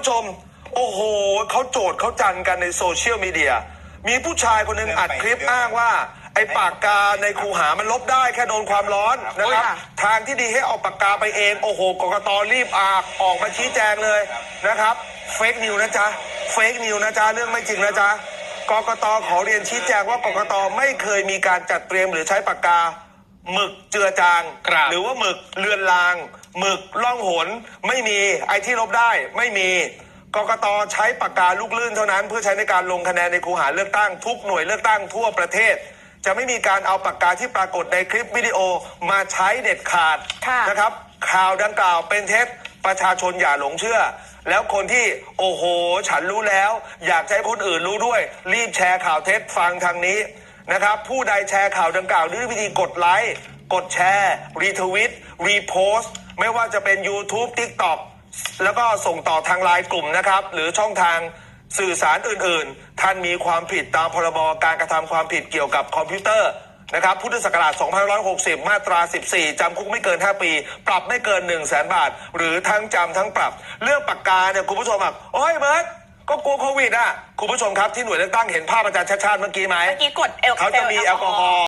ผู้ชม โอ้โหเขาโจทย์เขาจันกันในโซเชียลมีเดีย มีผู้ชายคนหนึ่งอัดคลิปอ้างว่า ไอ้ปากกาในคูหามันลบได้แค่โดนความร้อนนะครับโอ้ยค่ะทางที่ดีให้เอาปากกาไปเอง โอ้โหกกตรีบอากออกมาชี้แจงเลยนะครับเฟกนิวนะจ๊ะเฟกนิวนะจ๊ะเรื่องไม่จริงนะจ๊ะกกตขอเรียนชี้แจงว่ากกตไม่เคยมีการจัดเตรียมหรือใช้ปากกา หมึกเจือจาง ครับหรือว่าหมึกเลือนลางหมึกล่องหนไม่มีไอที่ลบได้ไม่มีกกตใช้ปากกาลูกลื่นเท่านั้น เพื่อใช้ในการลงคะแนนในคูหาเลือกตั้งทุกหน่วยเลือกตั้งทั่วประเทศ จะไม่มีการเอาปากกาที่ปรากฏในคลิปวิดีโอมาใช้เด็ดขาดค่ะ นะครับ ข่าวดังกล่าวเป็นเท็จประชาชนอย่าหลงเชื่อ แล้วคนที่โอ้โห ฉันรู้แล้ว อยากจะให้คนอื่นรู้ด้วย รีบแชร์ข่าวเท็จฟังทางนี้ นะครับ ผู้ใดแชร์ข่าวดังกล่าวด้วยวิธีกดไลค์กดแชร์รีทวิตรีโพสต์ไม่ว่าจะเป็น YouTube TikTok แล้วก็ส่งต่อทางไลน์กลุ่มนะครับ หรือช่องทางสื่อสารอื่นๆ ท่านมีความผิดตามพรบการกระทำความผิดเกี่ยวกับคอมพิวเตอร์นะครับพุทธศักราช 2560 มาตรา 14 จำคุกไม่เกิน 5 ปี ปรับไม่เกิน 1 0 0 0 0แสนบาท หรือทั้งจำทั้งปรับ เรื่องปากกาเนี่ยคุณผู้ชมอะโอ้ยเบิร์ต ก็กลัวโควิดอะ คุณผู้ชมครับที่หน่วยเลือกตั้งเห็นภาพอาจารย์ชาติชาติเมื่อกี้ไหมเมื่อกี้กดเอลเขาจะมีแอลกอฮอล์